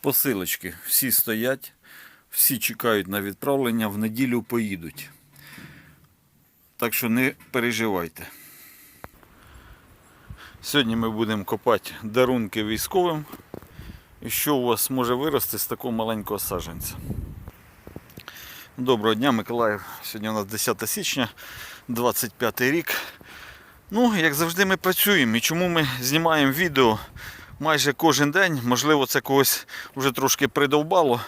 Посилочки всі стоять, всі чекають на відправлення, в неділю поїдуть. Так що не переживайте. Сьогодні ми будемо копати дарунки військовим. І що у вас може вирости з такого маленького саджанця? Доброго дня, Миколаїв. Сьогодні у нас 10 січня, 25 рік. Ну, як завжди, ми працюємо. І чому ми знімаємо відео майже кожен день? Можливо, це когось вже трошки придовбало.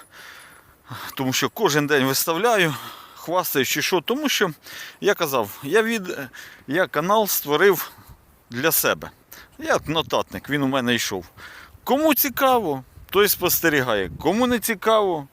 Тому що кожен день виставляю, хвастаюсь чи що. Тому що я казав, я, від... я канал створив для себе. Як нотатник, він у мене йшов. Кому цікаво, той спостерігає. Кому не цікаво,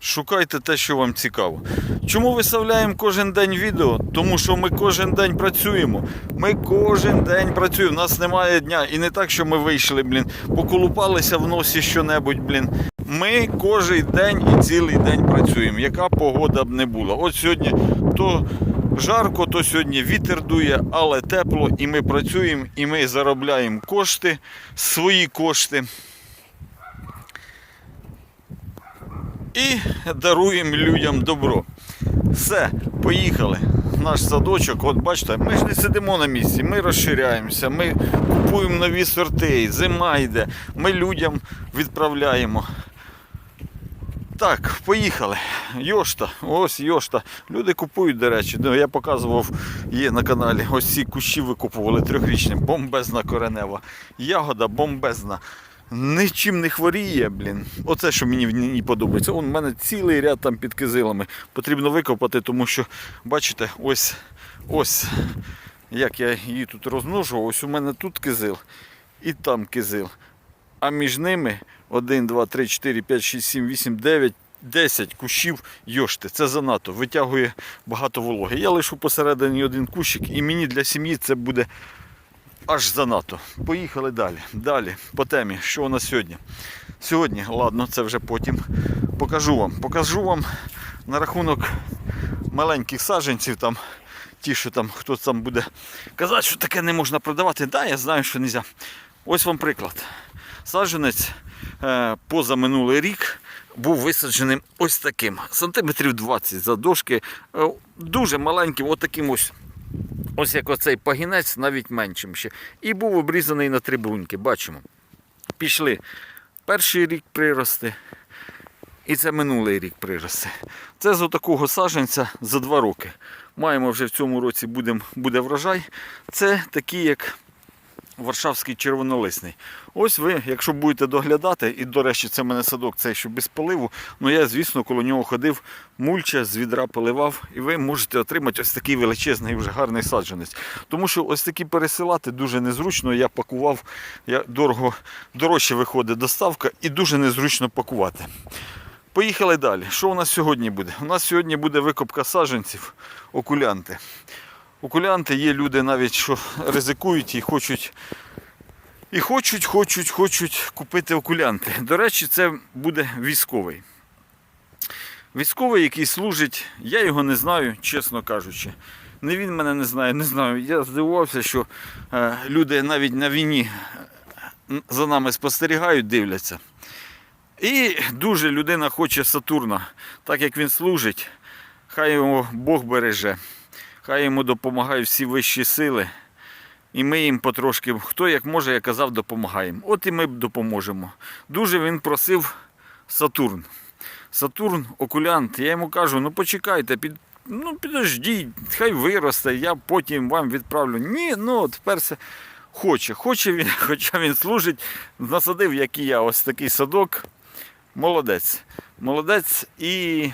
шукайте те, що вам цікаво. Чому виставляємо кожен день відео? Тому що ми кожен день працюємо. Ми кожен день працюємо. У нас немає дня. І не так, що ми вийшли, блін, поколупалися в носі що-небудь, блін. Ми кожен день і цілий день працюємо. Яка погода б не була. От сьогодні то жарко, то сьогодні вітер дує, але тепло, і ми працюємо, і ми заробляємо кошти, свої кошти. І даруємо людям добро. Все, поїхали. Наш садочок, от бачите, ми ж не сидимо на місці, ми розширяємося, ми купуємо нові сорти, зима йде, ми людям відправляємо. Так, поїхали. Йошта, ось йошта. Люди купують, до речі. Ну, я показував, є на каналі. Ось ці кущі викупували трьохрічні. Бомбезна коренева. Ягода бомбезна. Нічим не хворіє, блін. Оце, що мені в подобається. У мене цілий ряд там під кизилами. Потрібно викопати, тому що, бачите, ось, ось, як я її тут розмножував, ось у мене тут кизил і там кизил. А між ними 1, 2, 3, 4, 5, 6, 7, 8, 9, 10 кущів йошти. Це занадто. Витягує багато вологи. Я лишу посередині один кущик, і мені для сім'ї це буде аж занадто. Поїхали далі. Далі по темі, що у нас сьогодні. Сьогодні, ладно, це вже потім покажу вам. Покажу вам на рахунок маленьких саджанців там. Ті, що там хтось там буде казати, що таке не можна продавати. Да, я знаю, що не можна. Ось вам приклад. Саджанець е, позаминулий рік був висадженим ось таким. Сантиметрів 20 задовжки. Е, дуже маленьким, отаким ось. Ось як оцей пагінець, навіть меншим ще. І був обрізаний на три бруньки. Бачимо. Пішли. Перший рік прирости. І це минулий рік прирости. Це з отакого саженця за два роки. Маємо вже в цьому році будем, буде врожай. Це такі, як Варшавський червонолисний. Ось ви, якщо будете доглядати, і, до речі, це в мене садок, цей що без поливу, ну я, звісно, коло нього ходив, мульча з відра поливав, і ви можете отримати ось такий величезний, вже гарний саджанець. Тому що ось такі пересилати дуже незручно. Я пакував, я дорого, дорожче виходить доставка і дуже незручно пакувати. Поїхали далі. Що у нас сьогодні буде? У нас сьогодні буде викопка саджанців, окулянти. Окулянти є люди навіть, що ризикують і хочуть. І хочуть, хочуть, хочуть купити окулянти. До речі, це буде військовий. Військовий, який служить, я його не знаю, чесно кажучи. Не він мене не знає, не знаю. Я здивувався, що е, люди навіть на війні е, за нами спостерігають, дивляться. І дуже людина хоче Сатурна, так як він служить, хай його Бог береже. Хай йому допомагають всі вищі сили. І ми їм потрошки, хто як може, я казав, допомагаємо. От і ми допоможемо. Дуже він просив Сатурн. Сатурн, окулянт. Я йому кажу, ну почекайте, під, ну підождіть, хай виросте, я потім вам відправлю. Ні, ну от тепер все хоче. Хоче він, хоча він служить, насадив, як і я, ось такий садок. Молодець. Молодець і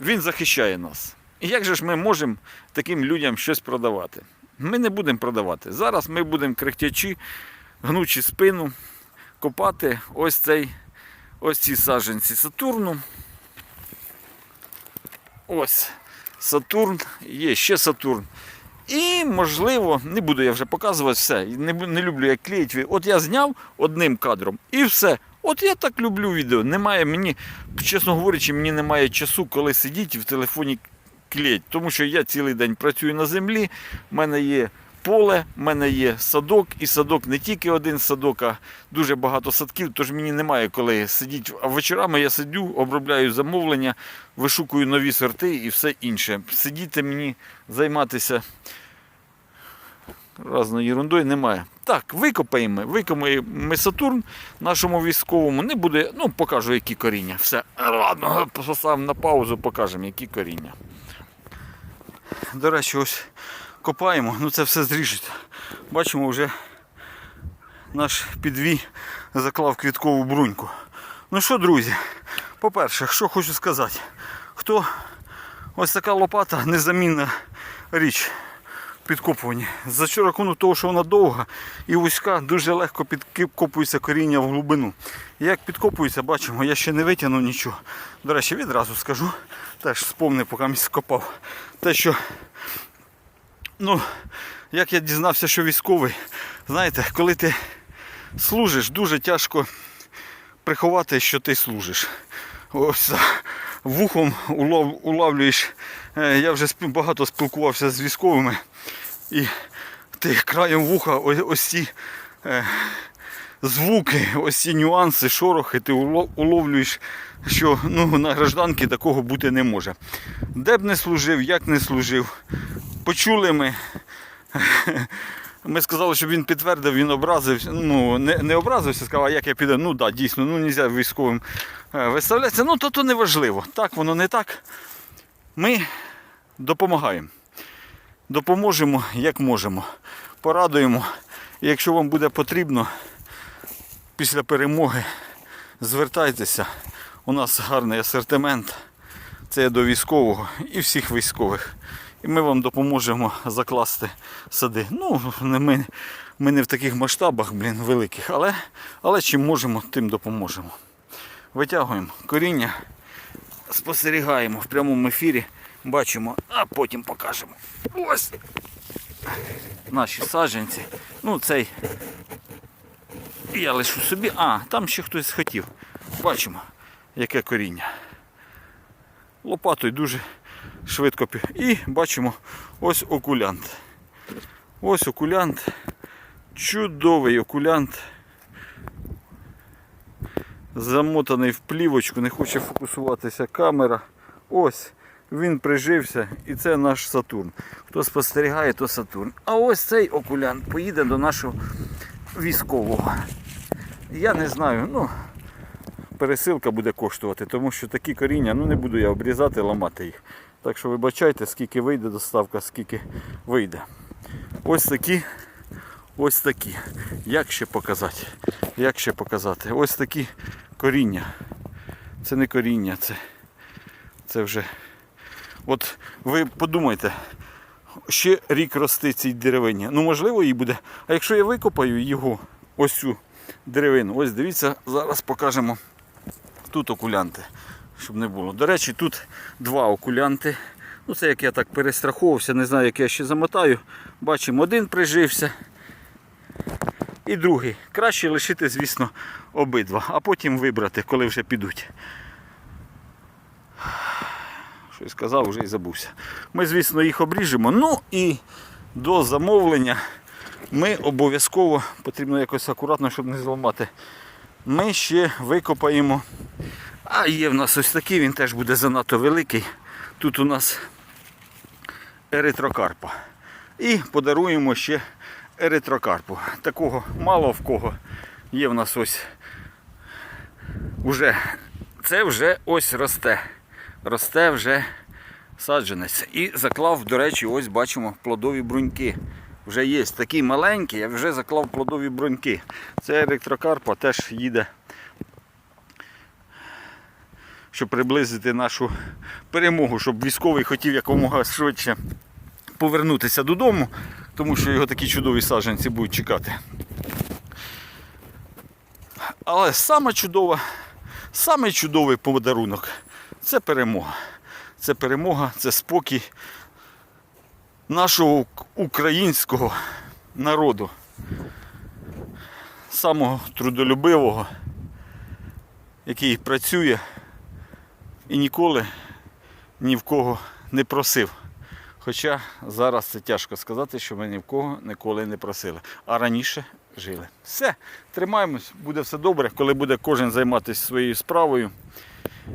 він захищає нас. Як же ж ми можемо таким людям щось продавати? Ми не будемо продавати. Зараз ми будемо крихтячи, гнучи спину, копати ось цей, ось ці саджанці Сатурну. Ось Сатурн, є ще Сатурн. І, можливо, не буду я вже показувати все. Не, не люблю як клеїть. От я зняв одним кадром і все. От я так люблю відео. Немає мені, чесно говорячи, мені немає часу, коли сидіти в телефоні клеїть. Тому що я цілий день працюю на землі, в мене є поле, в мене є садок, і садок не тільки один садок, а дуже багато садків, тож мені немає коли сидіти. А вечорами я сидю, обробляю замовлення, вишукую нові сорти і все інше. Сидіти мені, займатися разною ерундою немає. Так, викопаємо, викопаємо Сатурн нашому військовому. Не буде, ну покажу, які коріння. Все, ладно, поставимо на паузу, покажемо, які коріння. До речі, ось копаємо, ну це все зріжеться. Бачимо, вже наш підвій заклав квіткову бруньку. Ну що, друзі, по-перше, що хочу сказати, хто ось така лопата незамінна річ в підкопуванні. За рахунок того, що вона довга і вузька, дуже легко підкопується коріння в глибину. Як підкопується, бачимо, я ще не витягнув нічого. До речі, відразу скажу, теж спомнив, поки місць копав. Те, що ну, як я дізнався, що військовий, знаєте, коли ти служиш, дуже тяжко приховати, що ти служиш. Ось вухом улов, улавлюєш. Е, Я вже багато спілкувався з військовими, і ти краєм вуха ось ці е, звуки, ось ці нюанси, шорохи, ти уловлюєш, що ну, на гражданки такого бути не може. Де б не служив, як не служив, почули ми. Ми сказали, щоб він підтвердив, він образився. Ну, не, не образився, сказав, а як я піду. Ну так, да, дійсно, ну не можна військовим е, виставлятися. Ну, то то не важливо. Так, воно не так. Ми допомагаємо. Допоможемо, як можемо. Порадуємо. Якщо вам буде потрібно після перемоги, звертайтеся. У нас гарний асортимент. Це до військового і всіх військових. І ми вам допоможемо закласти сади. Ну, ми, ми не в таких масштабах, блін, великих, але, але чим можемо, тим допоможемо. Витягуємо коріння, спостерігаємо в прямому ефірі, бачимо, а потім покажемо. Ось наші саджанці. Ну, цей я лишу собі. А, там ще хтось хотів. Бачимо, яке коріння. Лопатою дуже швидко І бачимо ось окулянт. Ось окулянт. Чудовий окулянт. Замотаний в плівочку, не хоче фокусуватися камера. Ось він прижився і це наш Сатурн. Хто спостерігає, то Сатурн. А ось цей окулянт поїде до нашого військового. Я не знаю, ну пересилка буде коштувати, тому що такі коріння, ну не буду я обрізати, ламати їх. Так що вибачайте, скільки вийде доставка, скільки вийде. Ось такі, ось такі. Як ще показати? Як ще показати? Ось такі коріння. Це не коріння, це, це вже. От ви подумайте, ще рік рости цій деревині. Ну можливо їй буде. А якщо я викопаю його, ось цю деревину, ось дивіться, зараз покажемо тут окулянти, щоб не було. До речі, тут два окулянти. Ну, це як я так перестраховувався, не знаю, як я ще замотаю. Бачимо, один прижився і другий. Краще лишити, звісно, обидва, а потім вибрати, коли вже підуть. Щось сказав, вже і забувся. Ми, звісно, їх обріжемо. Ну і до замовлення ми обов'язково, потрібно якось акуратно, щоб не зламати. Ми ще викопаємо. А є в нас ось такий, він теж буде занадто великий. Тут у нас еритрокарпа. І подаруємо ще еритрокарпу. Такого мало в кого. Є в нас ось уже, це вже ось росте. Росте вже саджанець. І заклав, до речі, ось бачимо плодові бруньки. Вже є такі маленькі, я вже заклав плодові бруньки. Це електрокарпа теж їде, щоб приблизити нашу перемогу, щоб військовий хотів якомога швидше повернутися додому, тому що його такі чудові саджанці будуть чекати. Але саме чудова, саме чудовий подарунок це перемога. Це перемога, це спокій нашого українського народу. Самого трудолюбивого, який працює і ніколи ні в кого не просив. Хоча зараз це тяжко сказати, що ми ні в кого ніколи не просили. А раніше жили. Все, тримаємось, буде все добре, коли буде кожен займатися своєю справою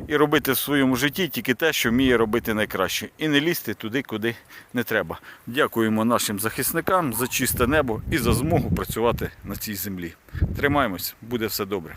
і робити в своєму житті тільки те, що вміє робити найкраще. І не лізти туди, куди не треба. Дякуємо нашим захисникам за чисте небо і за змогу працювати на цій землі. Тримаємось, буде все добре.